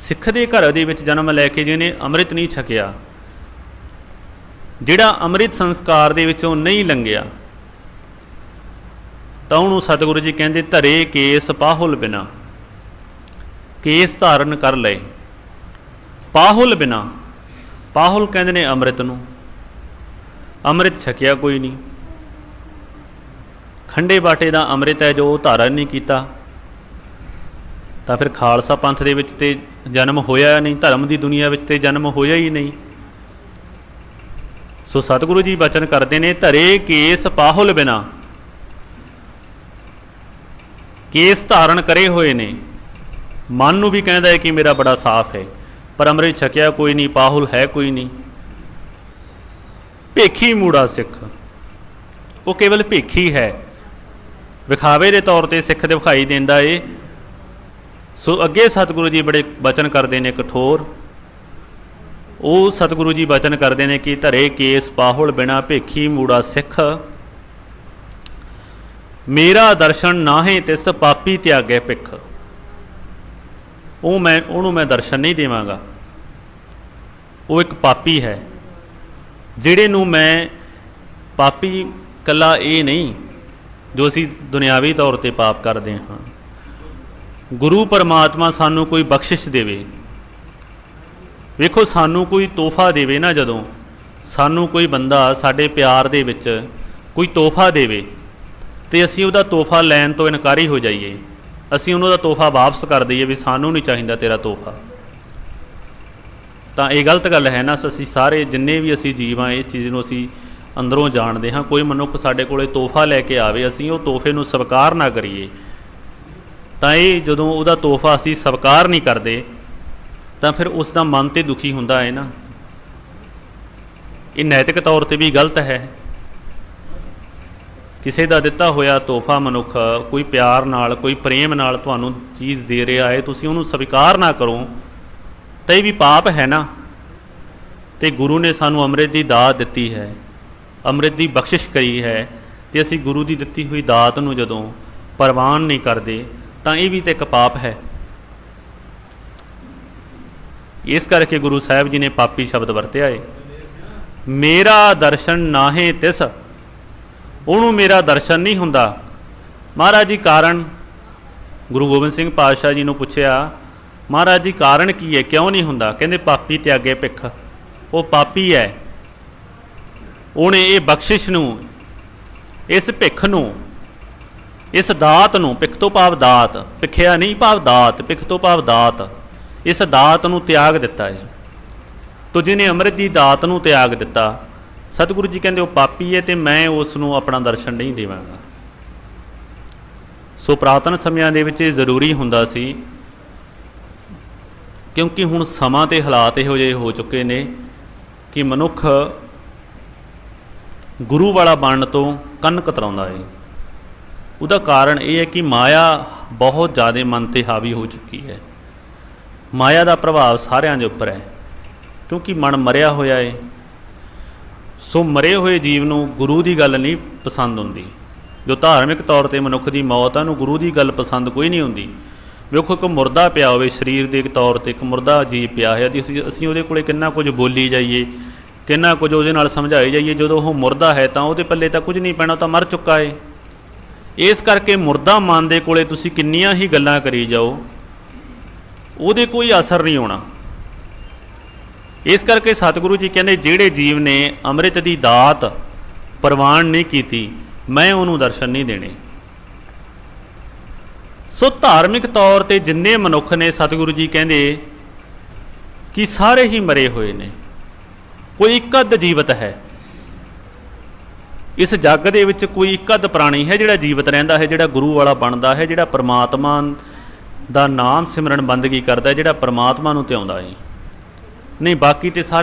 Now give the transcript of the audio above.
ਸਿੱਖ ਦੇ ਘਰ ਦੇ ਵਿੱਚ ਜਨਮ ਲੈ ਕੇ ਜਿਹਨੇ ਅੰਮ੍ਰਿਤ ਨਹੀਂ ਛਕਿਆ, ਜਿਹੜਾ ਅੰਮ੍ਰਿਤ ਸੰਸਕਾਰ ਦੇ ਵਿੱਚੋਂ ਨਹੀਂ ਲੰਘਿਆ, ਤਾਂ ਉਹਨੂੰ ਸਤਿਗੁਰੂ ਜੀ ਕਹਿੰਦੇ ਧਰੇ ਕੇਸ ਪਾਹੁਲ ਬਿਨਾ, ਕੇਸ ਧਾਰਨ ਕਰ ਲਏ। ਪਾਹੁਲ ਬਿਨਾ, ਪਾਹੁਲ ਕਹਿੰਦੇ ਨੇ ਅੰਮ੍ਰਿਤ ਨੂੰ, ਅੰਮ੍ਰਿਤ ਛਕਿਆ ਕੋਈ ਨਹੀਂ। ਖੰਡੇ ਬਾਟੇ ਦਾ ਅੰਮ੍ਰਿਤ ਹੈ ਜੋ ਉਹ ਧਾਰਨ ਨਹੀਂ ਕੀਤਾ, ਤਾਂ ਫਿਰ ਖਾਲਸਾ ਪੰਥ ਦੇ ਵਿੱਚ ਤੇ ਜਨਮ ਹੋਇਆ ਨਹੀਂ, ਧਰਮ ਦੀ ਦੁਨੀਆ ਵਿੱਚ ਤੇ ਜਨਮ ਹੋਇਆ ਹੀ ਨਹੀਂ। ਸੋ ਸਤਿਗੁਰੂ ਜੀ ਬਚਨ ਕਰਦੇ ਨੇ, ਧਰੇ ਕੇਸ ਪਾਹੁਲ ਬਿਨਾ। ਕੇਸ ਧਾਰਨ ਕਰੇ ਹੋਏ ਨੇ। ਮਨ ਨੂੰ ਵੀ ਕਹਿੰਦਾ ਹੈ ਕਿ ਮੇਰਾ ਬੜਾ ਸਾਫ਼ ਹੈ, ਪਰ ਅੰਮ੍ਰਿਤ ਛਕਿਆ ਕੋਈ ਨਹੀਂ, ਪਾਹੁਲ ਹੈ ਕੋਈ ਨਹੀਂ। ਭੇਖੀ ਮੂੜਾ ਸਿੱਖ। ਉਹ ਕੇਵਲ ਭੇਖੀ ਹੈ। ਵਿਖਾਵੇ ਦੇ ਤੌਰ ਤੇ ਸਿੱਖ ਦਿਖਾਈ ਦਿੰਦਾ ਏ ਸੋ ਅੱਗੇ ਸਤਿਗੁਰੂ ਜੀ ਬੜੇ ਬਚਨ ਕਰਦੇ ਨੇ ਕਠੋਰ ਉਹ ਸਤਿਗੁਰੂ ਜੀ ਬਚਨ ਕਰਦੇ ਨੇ ਕਿ ਧਰੇ ਕੇਸ ਪਾਹੁਲ ਬਿਨਾ ਭੇਖੀ ਮੂੜਾ ਸਿੱਖ। ਮੇਰਾ ਦਰਸ਼ਨ ਨਾਹੇ ਤਿਸ ਪਾਪੀ ਤਿਆਗੇ ਭਿਖ। ਉਹ ਮੈਂ ਉਹਨੂੰ ਮੈਂ ਦਰਸ਼ਨ ਨਹੀਂ ਦੇਵਾਂਗਾ। ਉਹ ਇੱਕ ਪਾਪੀ ਹੈ। ਜਿਹੜੇ ਨੂੰ ਮੈਂ ਪਾਪੀ ਕੱਲਾ ਇਹ ਨਹੀਂ, ਜੋ ਅਸੀਂ ਦੁਨਿਆਵੀ ਤੌਰ ਤੇ ਪਾਪ ਕਰਦੇ ਹਾਂ। ਗੁਰੂ ਪਰਮਾਤਮਾ ਸਾਨੂੰ ਕੋਈ ਬਖਸ਼ਿਸ਼ ਦੇਵੇ। ਵੇਖੋ, ਸਾਨੂੰ ਕੋਈ ਤੋਹਫਾ ਦੇਵੇ ਨਾ ਜਦੋਂ। ਸਾਨੂੰ ਕੋਈ ਬੰਦਾ ਸਾਡੇ ਪਿਆਰ ਦੇ ਵਿੱਚ ਕੋਈ ਤੋਹਫਾ ਦੇਵੇ ਤੇ ਅਸੀਂ ਉਹਦਾ ਤੋਹਫਾ ਲੈਣ ਤੋਂ ਇਨਕਾਰੀ ਹੋ ਜਾਈਏ। ਅਸੀਂ ਉਹਨਾਂ ਦਾ ਤੋਹਫਾ ਵਾਪਸ ਕਰ ਦਈਏ ਵੀ ਸਾਨੂੰ ਨਹੀਂ ਚਾਹੀਦਾ ਤੇਰਾ ਤੋਹਫਾ। ਤਾਂ ਇਹ ਗਲਤ ਗੱਲ ਹੈ ਨਾ, ਅਸੀਂ ਸਾਰੇ ਜਿੰਨੇ ਵੀ ਅਸੀਂ ਜੀਵ ਹਾਂ, ਇਸ ਚੀਜ਼ ਨੂੰ ਅਸੀਂ ਅੰਦਰੋਂ ਜਾਣਦੇ ਹਾਂ। ਕੋਈ ਮਨੁੱਖ ਸਾਡੇ ਕੋਲੇ ਤੋਹਫਾ ਲੈ ਕੇ ਆਵੇ, ਅਸੀਂ ਉਹ ਤੋਹਫੇ ਨੂੰ ਸਵੀਕਾਰ ਨਾ ਕਰੀਏ। ਤਾਂ ਇਹ ਜਦੋਂ ਉਹਦਾ ਤੋਹਫਾ ਅਸੀਂ ਸਵੀਕਾਰ ਨਹੀਂ ਕਰਦੇ, ਤਾਂ ਫਿਰ ਉਸ ਦਾ ਮਨ ਤੇ ਦੁਖੀ ਹੁੰਦਾ ਹੈ ਨਾ। ਇਹ ਨੈਤਿਕ ਤੌਰ ਤੇ ਵੀ ਗਲਤ ਹੈ। ਕਿਸੇ ਦਾ ਦਿੱਤਾ ਹੋਇਆ ਤੋਹਫਾ ਮਨੁੱਖ ਕੋਈ ਪਿਆਰ ਨਾਲ, ਕੋਈ ਪ੍ਰੇਮ ਨਾਲ ਤੁਹਾਨੂੰ ਚੀਜ਼ ਦੇ ਰਿਹਾ ਹੈ, ਤੁਸੀਂ ਉਹਨੂੰ ਸਵੀਕਾਰ ਨਾ ਕਰੋ, ਤਾਂ ਇਹ ਵੀ ਪਾਪ ਹੈ ਨਾ। ਤੇ ਗੁਰੂ ਨੇ ਸਾਨੂੰ ਅੰਮ੍ਰਿਤ ਦੀ ਦਾਤ ਦਿੱਤੀ ਹੈ, ਅੰਮ੍ਰਿਤ ਦੀ ਬਖਸ਼ਿਸ਼ ਕਰੀ ਹੈ, ਤੇ ਅਸੀਂ ਗੁਰੂ ਦੀ ਦਿੱਤੀ ਹੋਈ ਦਾਤ ਨੂੰ ਜਦੋਂ ਪ੍ਰਵਾਨ ਨਹੀਂ ਕਰਦੇ ਤਾਂ ਇਹ ਵੀ ਤੇ ਇੱਕ ਪਾਪ ਹੈ। ਇਸ ਕਰਕੇ ਗੁਰੂ ਸਾਹਿਬ ਜੀ ਨੇ ਪਾਪੀ ਸ਼ਬਦ ਵਰਤਿਆ ਏ। ਮੇਰਾ ਦਰਸ਼ਨ ਨਾਹੇ ਤਿਸ, ਉਹਨੂੰ ਮੇਰਾ ਦਰਸ਼ਨ ਨਹੀਂ ਹੁੰਦਾ। ਮਹਾਰਾਜ ਜੀ ਕਾਰਨ, ਗੁਰੂ ਗੋਬਿੰਦ ਸਿੰਘ ਪਾਤਸ਼ਾਹ ਜੀ ਨੂੰ ਪੁੱਛਿਆ, ਮਹਾਰਾਜ ਜੀ ਕਾਰਨ ਕੀ ਹੈ ਕਿਉਂ ਨਹੀਂ ਹੁੰਦਾ? ਕਹਿੰਦੇ ਪਾਪੀ ਤਿਆਗੇ ਭਿੱਖ, ਉਹ ਪਾਪੀ ਹੈ। ਉਹਨੇ ਇਹ ਬਖਸ਼ਿਸ਼ ਨੂੰ, ਇਸ ਭਿੱਖ ਨੂੰ, ਇਸ ਦਾਤ ਨੂੰ ਤੋਂ ਭਾਵ ਦਾਤ, ਭਿੱਖਿਆ ਨਹੀਂ ਭਾਵ ਦਾਤ, ਭਿੱਖ ਤੋਂ ਭਾਵ ਦਾਤ। ਇਸ ਦਾਤ ਨੂੰ ਤਿਆਗ ਦਿੱਤਾ ਹੈ। ਤੋ ਜਿਹਨੇ ਅੰਮ੍ਰਿਤ ਦੀ ਦਾਤ ਨੂੰ ਤਿਆਗ ਦਿੱਤਾ। ਸਤਿਗੁਰੂ ਜੀ ਕਹਿੰਦੇ, ਉਹ ਪਾਪੀ ਹੈ ਤੇ ਮੈਂ ਉਸ ਨੂੰ ਆਪਣਾ ਦਰਸ਼ਨ ਨਹੀਂ ਦੇਵਾਂਗਾ। ਸੋ ਪ੍ਰਾਤਨ ਸਮਿਆਂ ਦੇ ਵਿੱਚ ਇਹ ਜ਼ਰੂਰੀ ਹੁੰਦਾ ਸੀ, ਕਿਉਂਕਿ ਹੁਣ ਸਮਾਂ ਤੇ ਹਾਲਾਤ ਇਹੋ ਜਿਹੇ ਹੋ ਚੁੱਕੇ ਨੇ ਕਿ ਮਨੁੱਖ ਗੁਰੂ ਵਾਲਾ ਬਣਨ ਤੋਂ ਕੰਨ ਕਤਰਾਉਂਦਾ ਹੈ। ਉਹਦਾ ਕਾਰਨ ਇਹ ਹੈ ਕਿ ਮਾਇਆ ਬਹੁਤ ਜ਼ਿਆਦਾ ਮਨ ਤੇ ਹਾਵੀ ਹੋ ਚੁੱਕੀ ਹੈ। ਮਾਇਆ ਦਾ ਪ੍ਰਭਾਵ ਸਾਰਿਆਂ ਦੇ ਉੱਪਰ ਹੈ, ਕਿਉਂਕਿ ਮਨ ਮਰਿਆ ਹੋਇਆ ਹੈ। ਸੋ ਮਰੇ ਹੋਏ ਜੀਵ ਨੂੰ ਗੁਰੂ ਦੀ ਗੱਲ ਨਹੀਂ ਪਸੰਦ ਹੁੰਦੀ। ਜੋ ਧਾਰਮਿਕ ਤੌਰ ਤੇ ਮਨੁੱਖ ਦੀ ਮੌਤ ਆ ਨੂੰ ਗੁਰੂ ਦੀ ਗੱਲ ਪਸੰਦ ਕੋਈ ਨਹੀਂ ਹੁੰਦੀ। ਵੇਖੋ, ਇੱਕ ਮੁਰਦਾ ਪਿਆ ਹੋਵੇ, ਸਰੀਰ ਦੇ ਤੌਰ ਤੇ ਇੱਕ ਮੁਰਦਾ ਜੀਵ ਪਿਆ ਹੋਇਆ, ਤੇ ਅਸੀਂ ਅਸੀਂ ਉਹਦੇ ਕੋਲੇ ਕਿੰਨਾ ਕੁਝ ਬੋਲੀ ਜਾਈਏ, ਕਿੰਨਾ ਕੁਝ ਉਹਦੇ ਨਾਲ ਸਮਝਾਈ ਜਾਈਏ। ਜਦੋਂ ਉਹ ਮੁਰਦਾ ਹੈ ਤਾਂ ਉਹਦੇ ਪੱਲੇ ਤਾਂ ਕੁਝ ਨਹੀਂ ਪੈਣਾ, ਉਹ ਤਾਂ ਮਰ ਚੁੱਕਾ ਹੈ। ਇਸ ਕਰਕੇ ਮੁਰਦਾ ਮਨ ਦੇ ਕੋਲੇ ਤੁਸੀਂ ਕਿੰਨੀਆਂ ਹੀ ਗੱਲਾਂ ਕਰੀ ਜਾਓ, ਉਹਦੇ ਕੋਈ ਅਸਰ ਨਹੀਂ ਹੋਣਾ। ਇਸ ਕਰਕੇ ਸਤਿਗੁਰੂ ਜੀ ਕਹਿੰਦੇ, ਜਿਹੜੇ ਜੀਵ ਨੇ ਅੰਮ੍ਰਿਤ ਦੀ ਦਾਤ ਪ੍ਰਵਾਨ ਨਹੀਂ ਕੀਤੀ, ਮੈਂ ਉਹਨੂੰ ਦਰਸ਼ਨ ਨਹੀਂ ਦੇਣੇ। ਸੋ ਧਾਰਮਿਕ ਤੌਰ ਤੇ ਜਿੰਨੇ ਮਨੁੱਖ ਨੇ, ਸਤਿਗੁਰੂ ਜੀ ਕਹਿੰਦੇ ਕਿ ਸਾਰੇ ਹੀ ਮਰੇ ਹੋਏ ਨੇ। ਕੋਈ ਇੱਕ ਅੱਧ ਜੀਵਤ ਹੈ। ਇਸ ਜੱਗ ਦੇ ਵਿੱਚ ਕੋਈ ਇੱਕ ਅੱਧ ਪ੍ਰਾਣੀ ਹੈ ਜਿਹੜਾ ਜੀਵਤ ਰਹਿੰਦਾ ਹੈ, ਜਿਹੜਾ ਗੁਰੂ ਵਾਲਾ ਬਣਦਾ ਹੈ, ਜਿਹੜਾ ਪਰਮਾਤਮਾ ਦਾ ਨਾਮ ਸਿਮਰਨ ਬੰਦਗੀ ਕਰਦਾ ਹੈ, ਜਿਹੜਾ ਪਰਮਾਤਮਾ ਨੂੰ ਧਿਆਉਂਦਾ ਹੈ। ਨਹੀਂ, ਬਾਕੀ ਤੇ ਸਾਰੇ